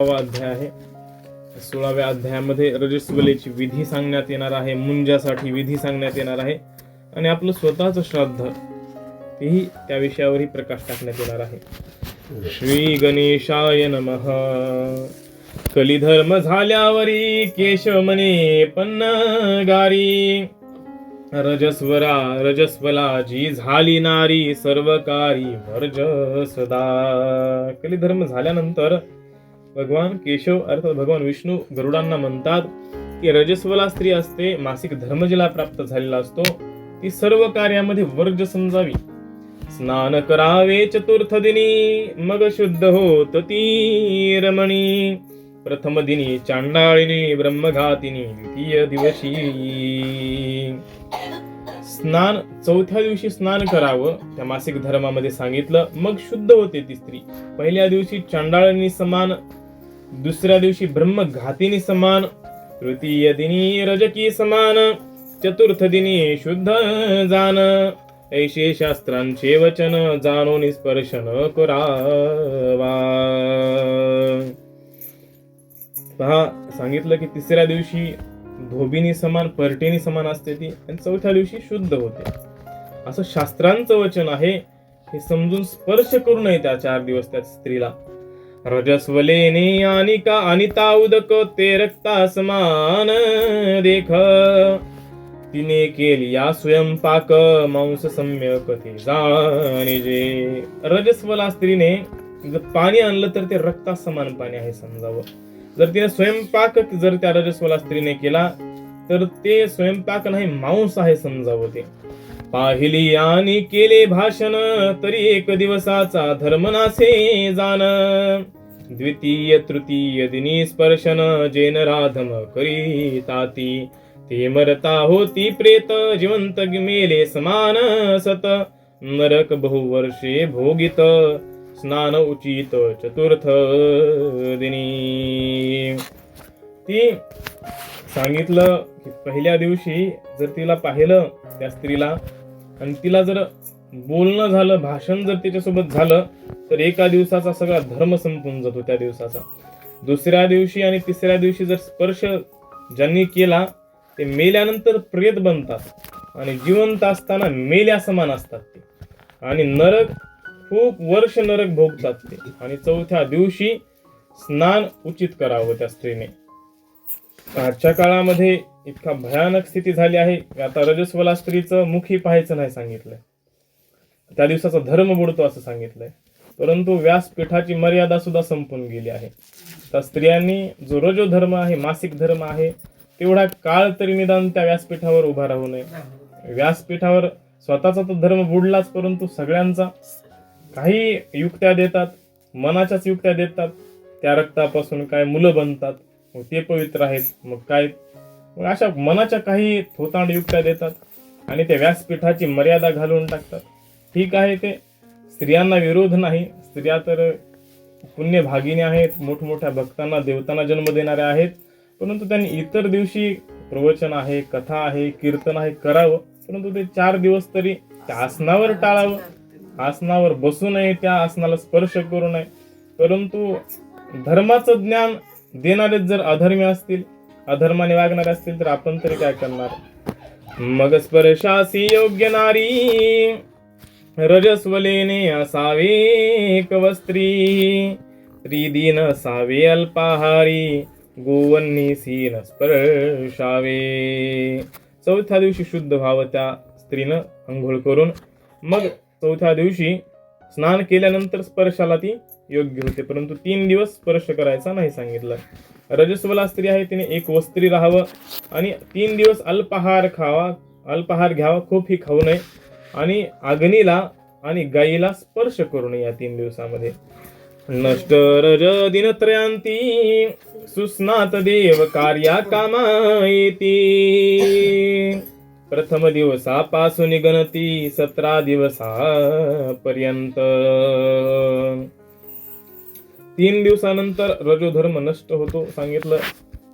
अध्याय आहे. सोळाव्या अध्यायामध्ये रजस्वलेची विधी सांगण्यात येणार आहे. मुंजासाठी विधी सांगण्यात येणार आहे. आणि आपलं स्वतःच श्राद्ध तेही त्या विषयावरही प्रकाश टाकण्यात येणार आहे. श्री गणेशाय नम. कलिधर्म झाल्यावरी केशव पन्न गारी. रजस्वरा रजस्वला जी झाली नारी सर्वकारी वर्ज सदा. कलिधर्म झाल्यानंतर भगवान केशव अर्थात भगवान विष्णू गरुडांना म्हणतात की रजस्वला स्त्री असते मासिक धर्म जिला प्राप्त झालेला असतो ती सर्व कार्यामध्ये वर्ज समजावी. स्नान करावे चतुर्थ दिनी मग शुद्ध होत ती रमणी. प्रथम दिनी चांडाळिनी ब्रह्मघातिनी द्वितीय दिवशी. स्नान चौथ्या दिवशी स्नान करावं त्या मासिक धर्मामध्ये सांगितलं मग शुद्ध होते ती स्त्री. पहिल्या दिवशी चांडाळिनी समान दुसऱ्या दिवशी ब्रह्मघातिनी समान तृतीय दिनी रजकी समान चतुर्थ दिनी शुद्ध जान. ऐशे शास्त्रांचे वचन जाणून स्पर्शन करावा. पहा सांगितलं की तिसऱ्या दिवशी धोबिनी समान परटेनी समान असते ती आणि चौथ्या दिवशी शुद्ध होते. असं शास्त्रांचं वचन आहे हे समजून स्पर्श करू नये त्या चार दिवस त्या स्त्रीला. रजस्वलेने आणि का अनिता उदक ते रक्ता समान देख. तिने केली या स्वयंपाक मांस सम्यक ते जाणे जे. रजस्वला स्त्रीने जर पाणी आणलं तर ते रक्ता समान पाणी आहे समजावं. जर तिने स्वयंपाक जर त्या रजस्वला स्त्रीने केला तर ते स्वयंपाक नाही मांस आहे समजावं ते. पाहिली आणि केले भाषण तरी एक दिवसाचा धर्मनासे जाण. द्वितीय तृतीय दिनी स्पर्शन जेन राधम करी ताती ते मरता होती प्रेत जिवंत मेले समान सत. नरक बहुवर्षे भोगित स्नान उचित चतुर्थ दिनी. ती सांगितलं की पहिल्या दिवशी जर तिला पाहिलं त्या स्त्रीला आणि तिला जर बोलणं झालं भाषण जर तिच्यासोबत झालं तर एका दिवसाचा सगळा धर्म संपून जातो त्या दिवसाचा. दुसऱ्या दिवशी आणि तिसऱ्या दिवशी जर स्पर्श ज्यांनी केला ते मेल्यानंतर प्रेत बनतात आणि जिवंत असताना मेल्या समान असतात ते. आणि नरक खूप वर्ष नरक भोगतात ते. आणि चौथ्या दिवशी स्नान उचित करावं त्या स्त्रीने. आजच्या काळामध्ये इतका भयानक स्थिती झाली आहे की आता रजस्वला स्त्रीचं मुखी पाहायचं नाही सांगितलंय. त्या दिवसाचा धर्म बुडतो असं सांगितलंय. परंतु व्यासपीठाची मर्यादा सुद्धा संपून गेली आहे. त्या स्त्रियांनी जो रजो धर्म आहे मासिक धर्म आहे तेवढा काळ तरी निदान त्या व्यासपीठावर उभा राहू नये. व्यासपीठावर स्वतःचा तर धर्म बुडलाच परंतु सगळ्यांचा. काही युक्त्या देतात मनाच्याच युक्त्या देतात. त्या रक्तापासून काय मुलं बनतात मग ते पवित्र आहेत. मग काय? मग अशा मनाच्या काही थोतांड युक्त्या देतात आणि त्या व्यासपीठाची मर्यादा घालून टाकतात. ठीक आहे ते. स्त्रियांना विरोध नाही. स्त्रिया तर पुण्यभागिनी आहेत. मोठमोठ्या भक्तांना देवतांना जन्म देणाऱ्या आहेत. परंतु त्यांनी इतर दिवशी प्रवचन आहे कथा आहे कीर्तन आहे करावं. परंतु ते चार दिवस तरी त्या आसनावर टाळावं. आसनावर बसू नये त्या आसनाला स्पर्श करू नये. परंतु धर्माचं ज्ञान देणारेच जर अधर्मी असतील अधर्माने वागणारे असतील तर आपण तरी काय करणार? मग स्पर्शासी योग्य नारी रजस्वलेने असावे कवस्त्री त्रिदीन असावे अल्पाहारी गोवन्नी सीन स्पर्शावे. चौथ्या दिवशी शुद्ध व्हावं त्या स्त्रीनं अंघोळ करून मग चौथ्या दिवशी स्नान केल्यानंतर स्पर्शाला ती योग्य होते. परंतु तीन दिवस स्पर्श करायचा नाही सांगितलं. रजस्वला स्त्री आहे तिने एक वस्त्री राहावं आणि तीन दिवस अल्पाहार खावा अल्पाहार घ्यावा खूप ही खाऊ नये. आणि अग्नीला आणि गाईला स्पर्श करू नये या तीन दिवसामध्ये. नष्ट रज दिनत्रयांती सुस्नात देव कार्या कामा प्रथम दिवसापासून गणती सतरा दिवसापर्यंत. तीन दिवसानंतर रजोधर्म नष्ट होतो सांगितलं.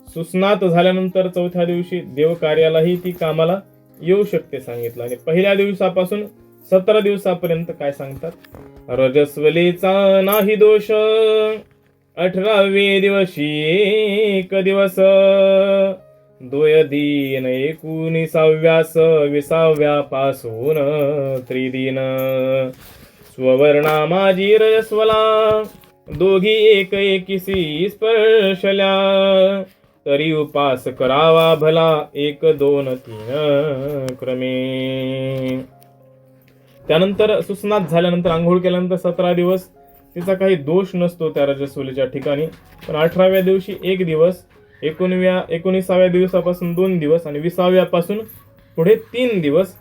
सुस्नात झाल्यानंतर चौथ्या दिवशी देवकार्यालाही ती कामाला येऊ शकते सांगितलं. आणि पहिल्या दिवसापासून सतरा दिवसापर्यंत काय सांगतात? रजस्वलेचा नाही दोष. अठरावे दिवशी एक दिवस. दोय दिन एकोणीसाव्यास विसाव्या पासून त्रिदिन. स्ववर्णा माझी रजस्वला. दोघी एक एकीसी स्पर्शल्या. तरी उपास करावा भला एक दोन तीन क्रमे. त्यानंतर सुस्नात झाल्यानंतर आंघोळ केल्यानंतर सतरा दिवस. तिचा काही दोष नसतो त्या रजस्वलीच्या ठिकाणी. पण अठराव्या दिवशी एक दिवस एकोणव्या एकोणीसाव्या दिवसापासून दोन दिवस आणि विसाव्यापासून पुढे तीन दिवस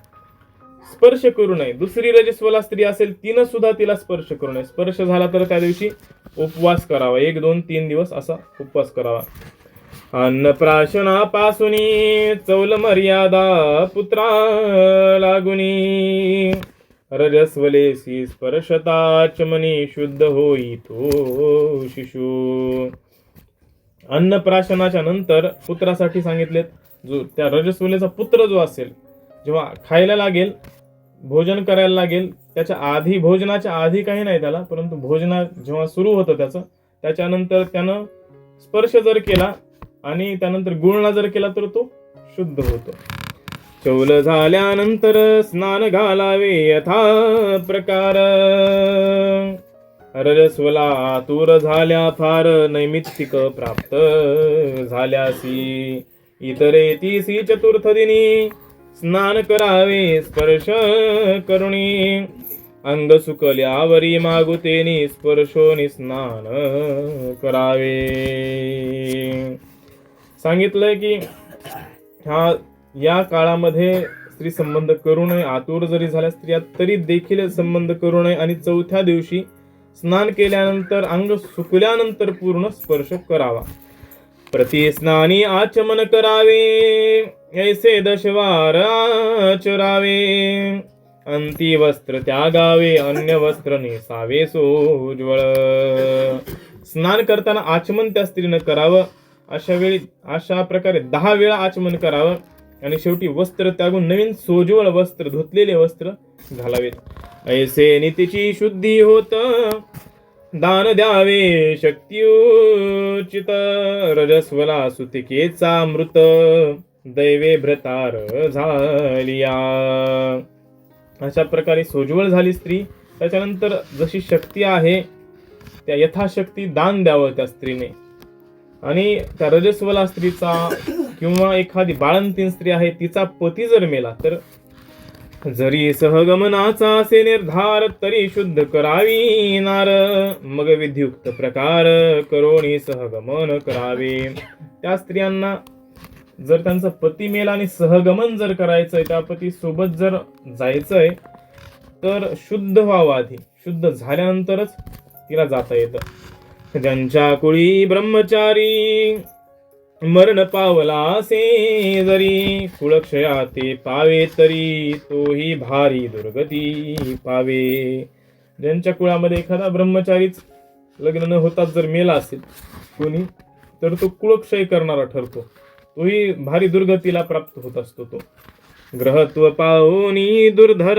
स्पर्श करू नये. दुसरी रजस्वला स्त्री असेल तिनं सुद्धा तिला स्पर्श करू नये. स्पर्श झाला तर त्या दिवशी उपवास करावा. एक दोन तीन दिवस असा उपवास करावा. अन्नप्राशनापासून चौल मर्यादा पुत्रा लागुनी. रजस्वलेसी स्पर्शताच मनी शुद्ध होई तो शिशू. अन्नप्राशनाच्या नंतर पुत्रासाठी सांगितलेत जो त्या रजस्वलेचा पुत्र जो असेल जेव्हा खायला लागेल भोजन करायला लागेल. त्याच्या आधी भोजनाच्या आधी काही नाही त्याला परंतु भोजना जेव्हा सुरू होतं त्याचं त्याच्यानंतर त्यानं स्पर्श जर केला आणि त्यानंतर गुळणा जर केला तर तो शुद्ध होतो. चौल झाल्यानंतर स्नान घालावे यथा प्रकार. रसवला आतुर झाल्या फार नैमित्तिक प्राप्त झाल्यासी. इतरे तीसी चतुर्थ दिनी स्नान करावे स्पर्श करुणी. अंग सुकल्यावरी मागुतेनी स्पर्शोनी स्नान करावे. सांगितलंय की हा या काळामध्ये स्त्री संबंध करू नये. आतुर जरी झाल्या स्त्रिया तरी देखील संबंध करू नये. आणि चौथ्या दिवशी स्नान केल्यानंतर अंग सुकल्यानंतर पूर्ण स्पर्श करावा. प्रतिस्नानी आचमन करावे. ऐसे दशवार चुरावे? अंती वस्त्र त्यागावे अन्य वस्त्र नेसावे सोज्वळ. स्नान करताना आचमन त्या स्त्रीनं करावं. अशा वेळी अशा प्रकारे दहा वेळा आचमन करावं. आणि शेवटी वस्त्र त्यागून नवीन सोज्वळ वस्त्र धुतलेले वस्त्र घालावेत. ऐसे नीतीची शुद्धी होत दान द्यावे शक्तियुचित. रजस्वला सुतिकेचा मृत दैवे भ्रतार झालिया. अशा प्रकारे सोज्वळ झाली स्त्री. त्याच्यानंतर जशी शक्ती आहे त्या यथाशक्ती दान द्यावं त्या स्त्रीने. आणि त्या रजस्वला स्त्रीचा किंवा एखादी बाळंतीन स्त्री आहे तिचा पती जर मेला तर जरी सहगमनाचा असे निर्धार तरी शुद्ध करावी नार. मग विधियुक्त प्रकार करोणी सहगमन करावे. त्या स्त्रियांना जर त्यांचा पती मेला आणि सहगमन जर करायचंय त्या पती सोबत जर जायचंय तर शुद्ध व्हावं आधी. शुद्ध झाल्यानंतरच तिला जाता येतं. ज्यांच्या कुळी ब्रह्मचारी मरण पावला असे जरी कुळक्षया ते पावे तरी तोही भारी दुर्गती पावे. ज्यांच्या कुळामध्ये एखादा ब्रह्मचारीच लग्न न होताच जर मेला असेल कोणी तर तो कुळक्षय करणारा ठरतो. तोही भारी दुर्गतीला प्राप्त होत असतो तो. ग्रहत्व पाहुनी दुर्धर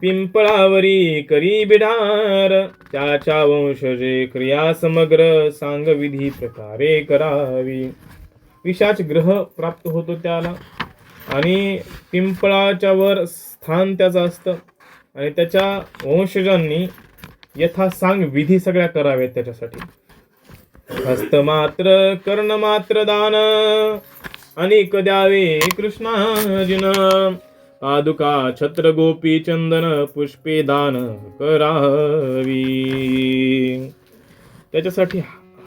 पिंपळावरी करी बिडार त्याच्या वंशजे क्रिया समग्र सांग विधी प्रकारे करावी. विशाच ग्रह प्राप्त होतो त्याला. आणि पिंपळाच्या वर स्थान त्याचं असतं. आणि त्याच्या वंशजांनी यथा सांग विधी सगळ्या कराव्यात त्याच्यासाठी. हस्त मात्र कर्ण मात्र दान. अनेक द्यावे कृष्णार्जुन. पादुका छत्र गोपी चंदन पुष्पे दान करावी. त्याच्यासाठी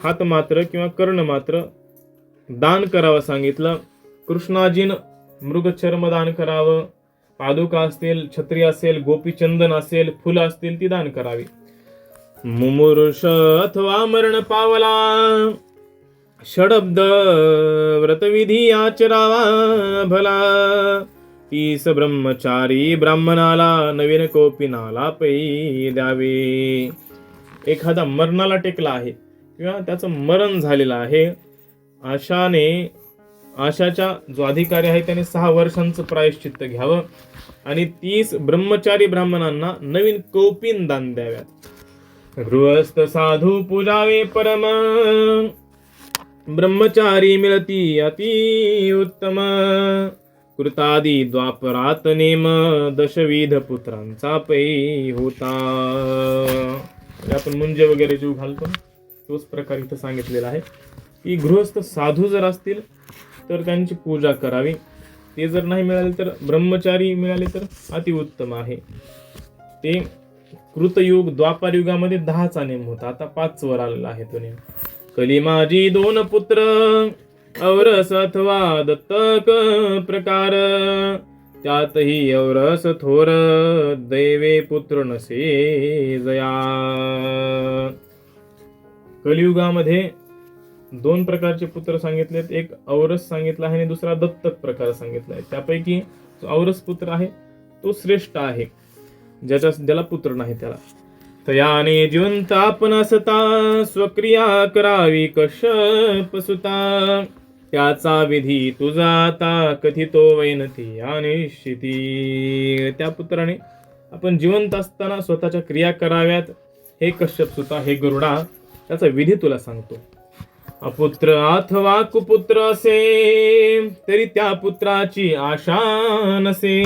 हात मात्र किंवा कर्ण मात्र दान करावं सांगितलं. कृष्णाजीन मृगचर्म दान करावं. पादुका असतील छत्री असेल गोपीचंदन असेल फुलं असतील ती दान करावी. मुमुर्ष अथवा मरण पावला षडब्द व्रतविधी आचरावा भला. तीस ब्रह्मचारी ब्राह्मणाला नवीन कोपिनाला पै द्यावे. एखादा मरणाला टेकला आहे किंवा त्याचं मरण झालेलं आहे आशाने आशाच्या जो अधिकारी आहे त्याने सहा वर्षांचं प्रायश्चित्त घ्यावं आणि तीस ब्रह्मचारी ब्राह्मणांना नवीन कौपिन दान द्याव्यात. गृहस्थ साधू पूजावे परम. ब्रह्मचारी मिळती अति उत्तम. कृतादी द्वापरात नेम. दशविध पुत्रांचा पै होता. म्हणजे आपण मुंजे वगैरे जीव घालतो तोच प्रकार इथं सांगितलेला आहे. की गृहस्थ साधू जर असतील तर त्यांची पूजा करावी. ते जर नाही मिळाले तर ब्रह्मचारी मिळाले तर अतिउत्तम आहे. ते कृतयुग द्वापार युगामध्ये दहाचा नेम होता. आता पाच वर आलेला आहे तो नेम कली माझी दोन पुत्र औरस अथवा दत्तक प्रकार. त्यातही औरस थोर दैवे पुत्र नसे जया. कलियुगामध्ये दोन प्रकारचे पुत्र सांगितलेत. एक औरस सांगितला आहे आणि दुसरा दत्तक प्रकार सांगितला आहे. त्यापैकी जो औरस पुत्र आहे तो श्रेष्ठ आहे. ज्याच्या ज्याला पुत्र नाही त्याला. तयाने जिवंत आपण असता स्वक्रिया करावी कश्यप सुता. त्याचा विधी तुझा आता कथितो वैनती अनिश्चिती त्या पुत्राने आपण जिवंत असताना स्वतःच्या क्रिया कराव्यात. हे कश्यप सुता हे गरुडा त्याचा विधी तुला सांगतो. अपुत्र अथवा कुपुत्र असे तरी त्या पुत्राची आशा नसे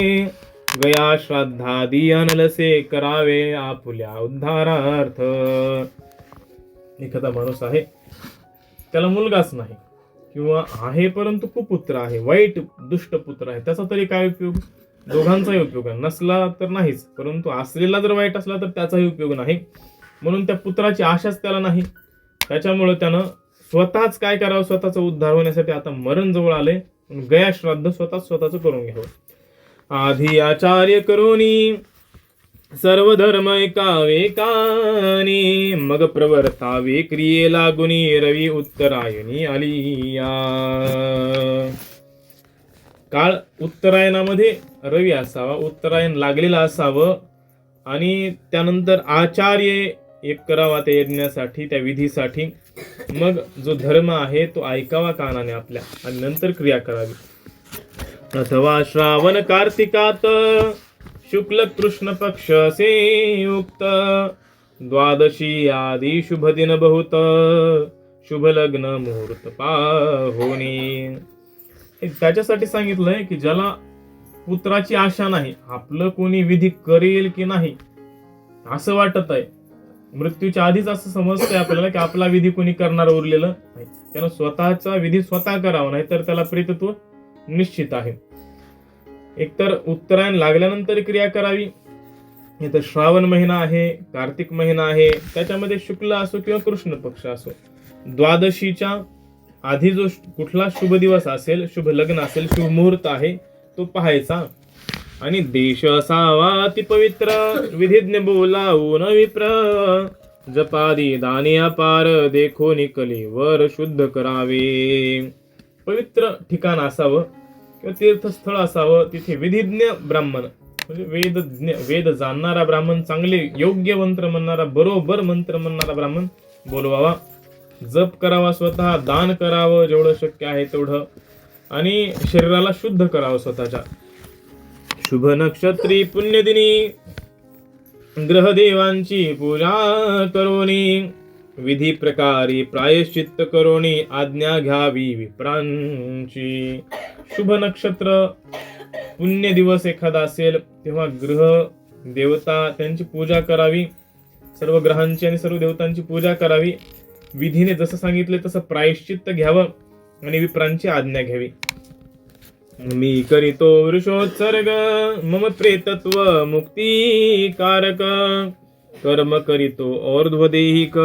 गया श्राद्धादी अनलसे करावे आपुल्या उद्धारार्थ एखादा माणूस आहे त्याला मुलगाच नाही किंवा आहे परंतु कुपुत्र आहे वाईट दुष्ट पुत्र आहे त्याचा तरी काय उपयोग? दोघांचाही उपयोग आहे. नसला तर नाहीच परंतु असलेला जर वाईट असला तर त्याचाही उपयोग नाही. म्हणून त्या पुत्राची आशाच त्याला नाही. त्याच्यामुळे त्यानं स्वतःच काय करावं? स्वतःचा उद्धार होण्यासाठी आता मरण जवळ आले गया श्राद्ध स्वतःच स्वतःच करून घ्यावं. आधी आचार्य करोनी सर्व धर्म एकावेकानी मग प्रवर्तावे क्रियेला गुणी रवी उत्तरायणी आलिया. काळ उत्तरायणामध्ये रवी असावा उत्तरायण लागलेला असावं आणि त्यानंतर आचार्य एक करावा त्या यज्ञासाठी त्या विधीसाठी. मग जो धर्म आहे तो ऐकावा कानाने आपल्या आणि नंतर क्रिया करावी. अथवा श्रावण कार्तिकात शुक्ल कृष्ण पक्ष असे उक्त द्वादशी आदी शुभ दिन बहुत शुभ लग्न मुहूर्त पाहोनी. त्याच्यासाठी सांगितलंय की ज्याला पुत्राची आशा नाही आपलं कोणी विधी करेल की नाही असं वाटत आहे. मृत्यूच्या आधीच असं समजतंय आपल्याला की आपला विधी कोणी करणार उरलेलं नाही. त्यानं स्वतःचा विधी स्वतः करावा नाही तर त्याला प्रेतत्व निश्चित आहे. एकतर उत्तरायण लागल्यानंतर क्रिया करावी. इथं श्रावण महिना आहे कार्तिक महिना आहे त्याच्यामध्ये शुक्ल असो किंवा कृष्ण पक्ष असो. द्वादशीच्या आधी जो कुठला शुभ दिवस असेल शुभ लग्न असेल शुभ मुहूर्त आहे तो पाहायचा. आणि देश असावा अति पवित्र विधिज्ञ बोलावून विप्र. जपादी दाने अपार देखो निकले वर शुद्ध करावे. पवित्र ठिकाण असावं. किंवा तीर्थस्थळ असावं तिथे विधिज्ञ ब्राह्मण म्हणजे वेदज्ञ वेद जाणणारा ब्राह्मण चांगले योग्य मंत्र म्हणणारा बरोबर मंत्र म्हणणारा ब्राह्मण बोलवावा. जप करावा स्वतः दान करावं जेवढं शक्य आहे तेवढं. आणि शरीराला शुद्ध करावं स्वतःच्या. शुभ नक्षत्री पुण्यदिनी ग्रहदेवांची पूजा करोनी विधी प्रकारी प्रायश्चित्त करोनी आज्ञा घ्यावी विप्रांची. शुभ नक्षत्र पुण्य दिवस एखादा असेल तेव्हा ग्रह देवता त्यांची पूजा करावी. सर्व ग्रहांची आणि सर्व देवतांची पूजा करावी. विधीने जसं सांगितले तसं प्रायश्चित्त घ्यावं आणि विप्रांची आज्ञा घ्यावी. मी करीतो वृषोत्सर्ग मम प्रेतत्व मुक्ती कारक कर्म करीतो और्ध्वदेहिक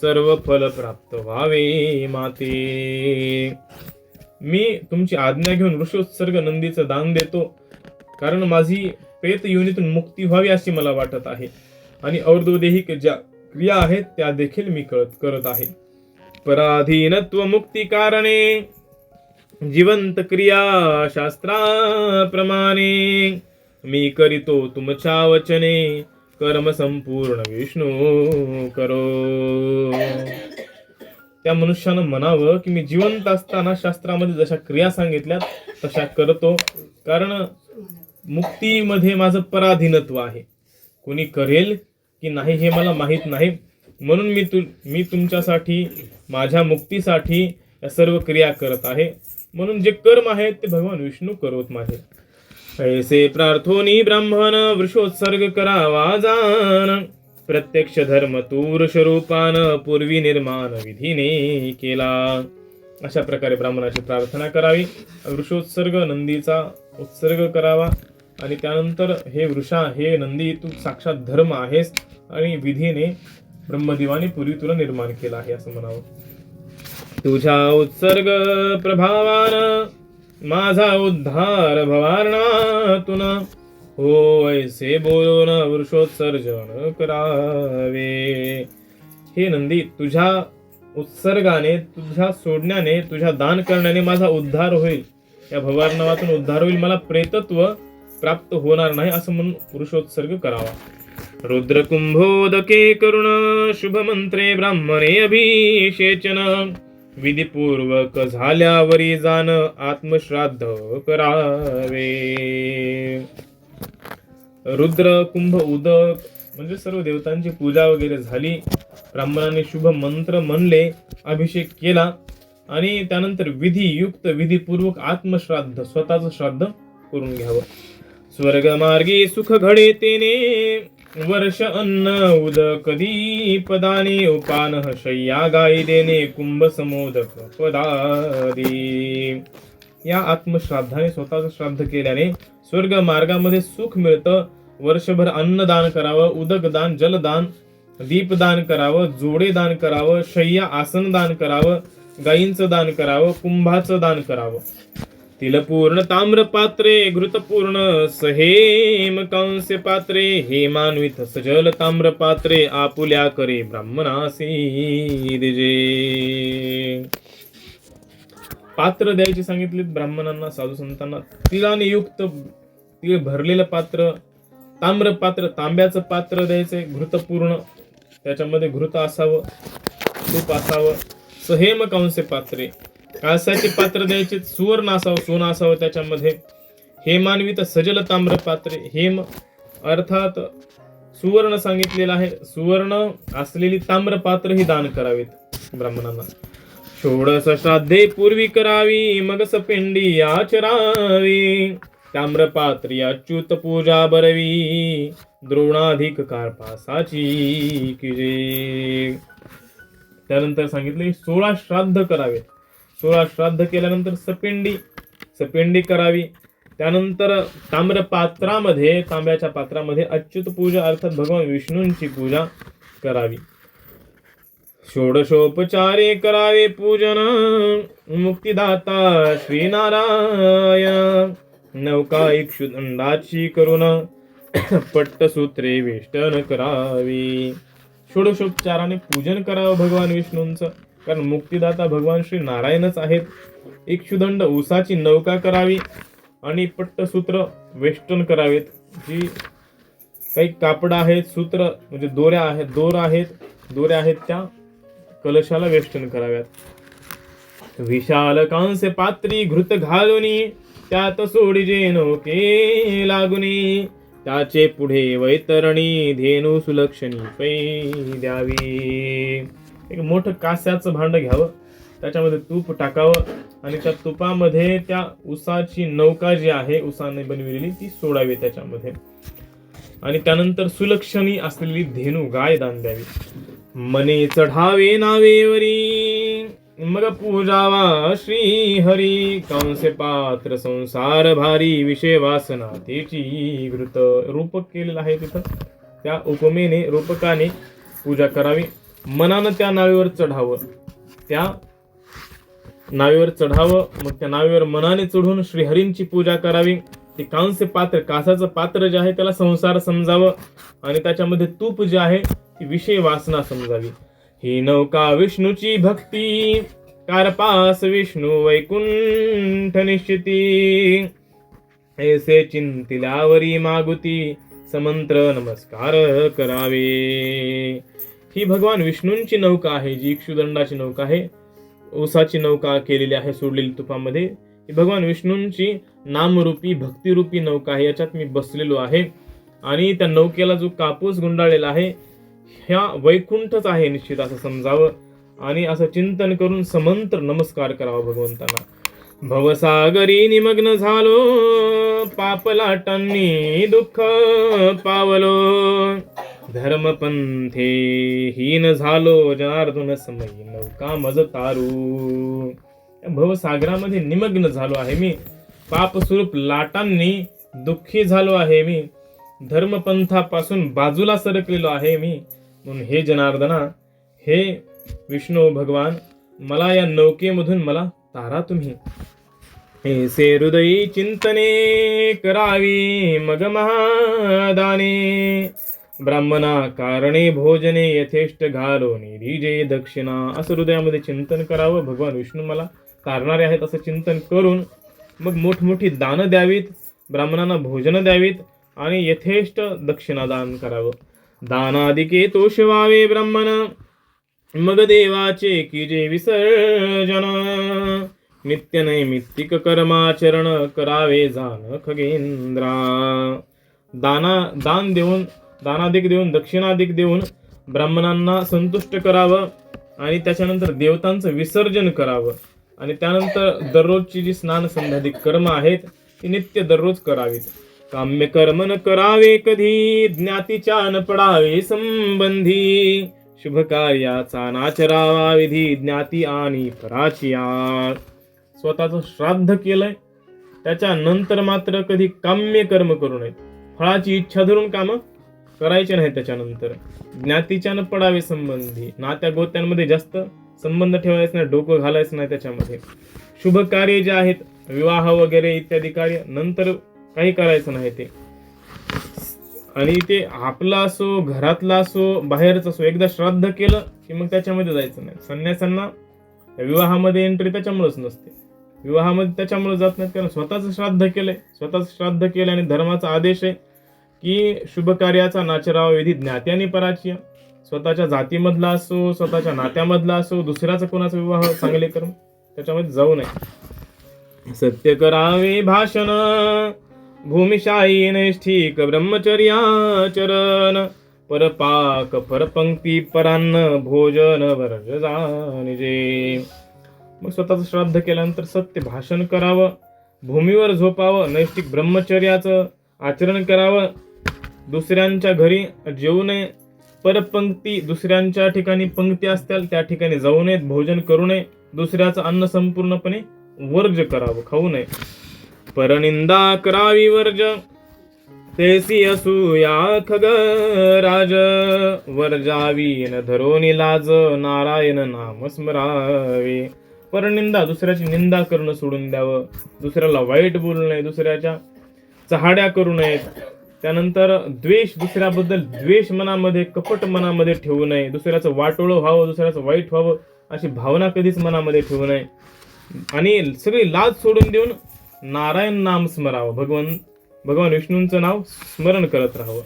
सर्व फल प्राप्त व्हावे माते. मी तुमची आज्ञा घेऊन ऋषोत्सर्ग नंदीचं दान देतो. कारण माझी प्रेत योनीतून मुक्ती व्हावी अशी मला वाटत आहे. आणि और्दोदेहिक ज्या क्रिया आहेत त्या देखील मी कळत करत आहे. पराधीनत्व मुक्ती कारणे जिवंत क्रिया शास्त्राप्रमाणे मी करीतो तुमच्या वचने. कर्म संपूर्ण विष्णू करो. त्या मनुष्यानं म्हणावं की मी जिवंत असताना शास्त्रामध्ये जशा क्रिया सांगितल्या तशा करतो. कारण मुक्तीमध्ये माझं पराधीनत्व आहे. कोणी करेल की नाही हे मला माहीत नाही. म्हणून मी तु मी तुमच्यासाठी माझ्या मुक्तीसाठी या सर्व क्रिया करत आहे. म्हणून जे कर्म आहेत ते भगवान विष्णू करत माझे. ऐसे प्रार्थोनी ब्राह्मण वृषोत्सर्ग करावा जाण प्रत्यक्ष धर्म तूर स्वरूपान पूर्वी निर्माण विधीने केला. अशा प्रकारे ब्राह्मणाची प्रार्थना करावी. वृषोत्सर्ग नंदीचा उत्सर्ग करावा. आणि त्यानंतर हे वृषा हे नंदी तू साक्षात धर्म आहेस आणि विधीने ब्रह्मदेवाने पूर्वी तुला निर्माण केला आहे असं म्हणावं. तुझ्या उत्सर्ग प्रभावान माझा उद्धार भवारणातून हो ऐसे बोलून वृषोत्सर्जन करावे. हे नंदी तुझ्या उत्सर्गाने तुझ्या सोडण्याने तुझ्या दान करण्याने माझा उद्धार होईल. या भवारणावातून उद्धार होईल. मला प्रेतत्व प्राप्त होणार नाही असं म्हणून पुरुषोत्सर्ग करावा. रुद्रकुंभोदके करुण शुभमंत्रे ब्राह्मणे अभिषेचन. विधिपूर्वक झाल्यावरी जाण आत्मश्राद्ध करावे. रुद्र कुंभ उदक म्हणजे सर्व देवतांची पूजा वगैरे झाली. ब्राह्मणाने शुभ मंत्र म्हणले अभिषेक केला. आणि त्यानंतर विधियुक्त विधीपूर्वक आत्मश्राद्ध स्वतःच श्राद्ध करून घ्यावं. स्वर्ग मार्गी सुख घडे तेने वर्ष अन्न उदक पदाने उपान शय्या गाई देणे कुंभ समोदक पदादी. या आत्मश्राद्धाने स्वतःच श्राद्ध केल्याने स्वर्ग मार्गामध्ये सुख मिळतं. वर्षभर अन्नदान करावं उदकदान जलदान दीपदान करावं जोडे दान करावं शय्या आसन दान करावं गायींचं दान करावं कुंभाचं दान करावं. तिलपूर्ण पूर्ण ताम्रपात्रे घृतपूर्ण सहेम कांस्य पात्रे हेमान्वित सजल ताम्र पात्रे आपुल्या करे ब्राह्मणासी दिजे. पात्र द्यायचे सांगितले ब्राह्मणांना साधू संतांना. तिलाने युक्त तिळ भरलेलं पात्र ताम्र पात्र तांब्याचं पात्र द्यायचंय घृतपूर्ण. त्याच्यामध्ये घृत असावं तूप असावं. सहेम कांस्य पात्रे. कांसाचे पात्र द्यायचे सुवर्ण असावं सोनं असावं त्याच्यामध्ये. हेमान्वित सजल ताम्र पात्रे. हेम अर्थात सुवर्ण सांगितलेलं आहे. सुवर्ण असलेली ताम्र पात्र ही दान करावीत ब्राह्मणांना. षोडश श्राद्धे पूर्वी करावी मग सपिंडी आचरावी. ताम्रपात्री अच्युत पूजा बरवी द्रोणाधिक कार्पासाची किजे त्यानंतर सांगितले सोळा श्राद्ध करावे. सोळा श्राद्ध केल्यानंतर सपिंडी सपिंडी करावी. त्यानंतर ताम्रपात्रामध्ये तांब्याच्या पात्रामध्ये अच्युत पूजा अर्थात भगवान विष्णूंची पूजा करावी. षोडशोपचारे करावे पूजन मुक्तिदाता श्रीनारायण. नौका इक्षुदंडाची करून पट्टसूत्रे वेष्टन करावी. षोडशोपचाराने पूजन करावं भगवान विष्णूंचं कारण मुक्तिदाता भगवान श्री नारायणच आहेत. इक्षुदंड उसाची नौका करावी आणि पट्टसूत्र वेष्टन करावेत. जी काही कापड आहेत सूत्र म्हणजे दोऱ्या आहेत दोर आहेत दोऱ्या आहेत त्या कलशाला वेष्टन कराव्यात. विशाल कांस्य पात्री घृत घालून त्यात सोडिजे के लागुनी. त्याचे पुढे वैतरणी धेनू सुलक्षणी पै द्यावी. एक मोठं कास्याचं भांड घ्यावं. त्याच्यामध्ये तूप टाकावं. आणि त्या तुपामध्ये त्या उसाची नौका जी आहे उसाने बनविलेली ती सोडावी त्याच्यामध्ये. आणि त्यानंतर सुलक्षणी असलेली धेनू गाय दान द्यावी. मने चढावे नावेवरी. पूजावा श्री हरी कंसे पात्र संसार भारी विषय वासना तेची घृत रूपक केलेलं आहे तिथं. त्या उपमेने रूपकाने पूजा करावी. मनानं त्या नावेवर चढावं. त्या नावेवर चढावं. मग त्या नावेवर मनाने चढून श्रीहरींची पूजा करावी. ते कांस्य पात्र कासाचं पात्र जे आहे त्याला संसार समजावं. आणि त्याच्यामध्ये तूप जे आहे ती विषय वासना समजावी. ही नौका विष्णूची भक्ती. कारपास विष्णू वैकुंठ निश्चिती. ऐसे चिंतिल्यावरी मागुती. समंत्र नमस्कार करावे. ही भगवान विष्णूंची नौका आहे जी इक्षुदंडाची नौका आहे ऊसाची नौका केलेली आहे सोडलेली तुपामध्ये. ही भगवान विष्णूंची नामरूपी भक्तिरूपी नौका आहे. याच्यात मी बसलेलो आहे. आणि त्या नौकेला जो कापूस गुंडाळलेला आहे ह्या वैकुंठच आहे निश्चित असं समजावं आणि असं चिंतन करून समंत्र नमस्कार करावा भगवंतांना. भवसागरी निमग्न झालो पापलाटांनी दुःख पावलो. धर्मपंथे हीन झालो जनार्दन समयी नौका मज तारू. भवसागरामध्ये निमग्न झालो आहे मी पापस्वरूप लाटांनी दुःखी झालो आहे मी धर्मपंथापासून बाजूला सरकलेलो आहे मी म्हणून हे जनार्दना हे विष्णू भगवान मला या नौकेमधून मला तारा तुम्ही. ऐसे हृदयी चिंतने करावी मग महादाने. ब्राह्मणा कारणे भोजने यथेष्ट घालो निरीजे दक्षिणा. असं हृदयामध्ये चिंतन करावं भगवान विष्णू मला तारणारे आहेत असं चिंतन करून मग मोठमोठी दानं द्यावीत ब्राह्मणांना भोजनं द्यावीत आणि यथेष्ट दक्षिणा दान करावं. दानादिके तोष व्हावे ब्रह्मण। मग देवाचे की जे विसर्जन। नित्य नैमित्तिक कर्माचरण करावे जाण खगेंद्रा। दाना दान देऊन दानाधिक देऊन दक्षिणाधिक देऊन ब्राह्मणांना संतुष्ट करावं आणि त्याच्यानंतर देवतांचं विसर्जन करावं. आणि त्यानंतर दररोजची जी स्नान संध्याधिक कर्म आहेत ती नित्य दररोज करावीत. काम्य कर्म न करावे कधी ज्ञातीच्या न पडावे संबंधी. शुभ कार्याचा नाचरावा विधी ज्ञाती आणि पराचिया. स्वतःचं श्राद्ध केलंय त्याच्यानंतर मात्र कधी काम्य कर्म करू नयेत फळाची इच्छा धरून काम करायचे नाही त्याच्यानंतर. ज्ञातीच्या न पडावे संबंधी. नात्या गोत्यांमध्ये जास्त संबंध ठेवायचं नाही डोकं घालायचं नाही त्याच्यामध्ये. शुभ कार्य जे आहेत विवाह वगैरे इत्यादी कार्य नंतर काही करायचं नाही ते. आणि ते आपलं असो घरातलं असो बाहेरच असो एकदा श्राद्ध केलं की मग त्याच्यामध्ये जायचं नाही. संन्यासांना विवाहामध्ये एंट्री त्याच्यामुळेच नसते. विवाहामध्ये त्याच्यामुळे जात नाहीत कारण स्वतःचं श्राद्ध केलंय. स्वतःच श्राद्ध केलं आणि धर्माचा आदेश आहे की शुभ कार्याचा नाचराव विधी ज्ञात्याने पराचय. स्वतःच्या जातीमधला असो स्वतःच्या नात्यामधला असो दुसऱ्याचा कोणाचा विवाह चांगले कर्म त्याच्यामध्ये जाऊ नये. सत्य करावे भाषण. भूमिशाही नैष्ठिक ब्रह्मचर्याचरण परपाक परपंक्ती परान्न भोजन वर्ज जाणजे. मग स्वतःचं श्राद्ध केल्यानंतर सत्य भाषण करावं भूमीवर झोपावं नैष्टिक ब्रह्मचर्याचं आचरण करावं दुसऱ्यांच्या घरी जेवू नये परपंक्ती दुसऱ्यांच्या ठिकाणी पंक्ती असतील त्या ठिकाणी जाऊ नयेत भोजन करू नये दुसऱ्याचं अन्न संपूर्णपणे वर्ज करावं खाऊ नये. परनिंदा करावी वर्ज. तेसी असू या खग राज. वर्जावी न धरोनी लाज नारायण नाम स्मरावे. परनिंदा दुसऱ्याची निंदा करणं सोडून द्यावं. दुसऱ्याला वाईट बोलू नये दुसऱ्याच्या चहाड्या करू नयेत. त्यानंतर द्वेष दुसऱ्याबद्दल द्वेष मनामध्ये कपट मनामध्ये ठेवू नये. दुसऱ्याचं वाटोळं व्हावं दुसऱ्याचं वाईट व्हावं अशी भावना कधीच मनामध्ये ठेवू नये. आणि सगळी लाज सोडून देऊन नारायण नाम स्मरावं. भगवान भगवान विष्णूंचं नाव स्मरण करत राहावं.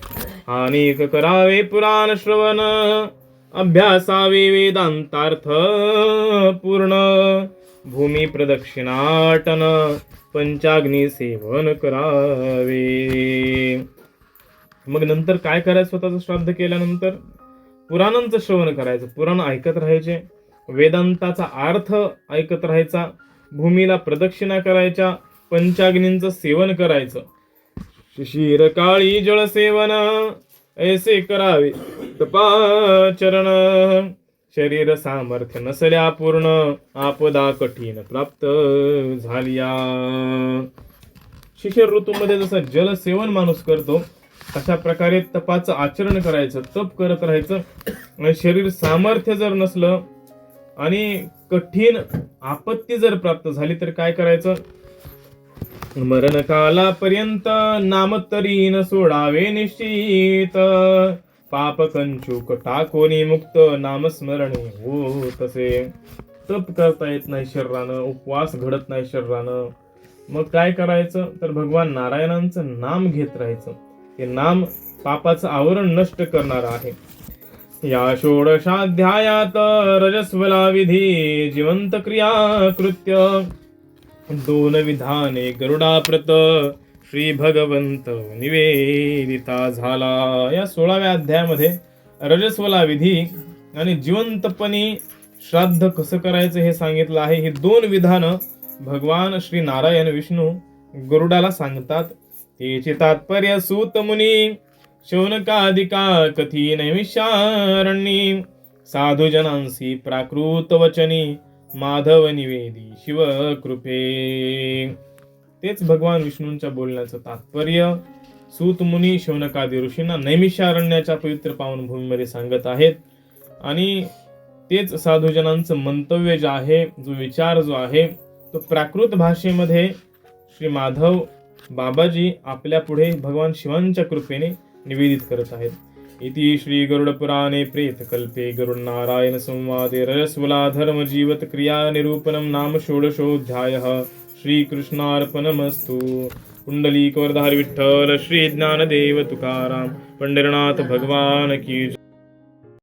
आणि करावे पुराण श्रवण अभ्यासावे वेदांतार्थ पूर्ण. भूमी प्रदक्षिणाटन पंचाग्नी सेवन करावे. मग नंतर काय करायचं? स्वतःचं श्राद्ध केल्यानंतर पुराणांचं श्रवण करायचं. पुराण ऐकत राहायचे. वेदांताचा अर्थ ऐकत राहायचा. भूमीला प्रदक्षिणा करायच्या. पंचाग्नींचं सेवन करायचं. शिशिर काळी जळ सेवन ऐसे करावे. तपाचरण. शरीर सामर्थ्य नसल्या पूर्ण आपदा कठीण प्राप्त झालिया. शिशिर ऋतूमध्ये जसं जलसेवन माणूस करतो अशा प्रकारे तपाचं आचरण करायचं तप करत राहायचं. शरीर सामर्थ्य जर नसलं आणि कठीण आपत्ती जर प्राप्त झाली तर काय करायचं? मरण कालापर्यंत नाम तरी न सोडावे निश्चित. पाप कंचुक टाकोनी मुक्त नामस्मरण हो तसे तप करता येत नाही शरीरानं उपवास घडत नाही शरीरानं. मग काय करायचं? तर भगवान नारायणांचं नाम घेत राहायचं. हे नाम पापाचं आवरण नष्ट करणार आहे. या षोडशाध्यायात रजस्वला विधी जिवंत क्रिया कृत्य दोन विधाने गरुडाप्रत श्री भगवंत निवेदिता झाला. या सोळाव्या अध्यायामध्ये रजस्वला विधी आणि जिवंतपणी श्राद्ध कसं करायचं हे सांगितलं आहे. हे दोन विधानं भगवान श्री नारायण विष्णू गरुडाला सांगतात. त्याचे तात्पर्य सूत मुनी कथी नैमिषारण्ये साधुजनांसी प्राकृत वचनी माधव निवेदी शिव कृपे तेच भगवान विष्णूंच्या बोलण्याचं तात्पर्य. सूतमुनी शौनकादी ऋषींना नैमिषारण्याच्या पवित्र पावनभूमीमध्ये सांगत आहेत. आणि तेच साधूजनांचं मंतव्य जे आहे जो विचार जो आहे तो प्राकृत भाषेमध्ये श्री माधव बाबाजी आपल्या पुढे भगवान शिवांच्या कृपेने निवेदित करत आहेत. इति श्रीगरुडपुराणे प्रेतकल्पे गरुडनारायणसंवादे रजस्वलाधर्मजीवत्क्रियानिरूपणं नाम षोडशोऽध्यायः। श्रीकृष्णार्पणमस्तु। कृष्णार्पणमस्तु श्रीज्ञानदेव विठ्ठल तुकाराम पंढरनाथ भगवान की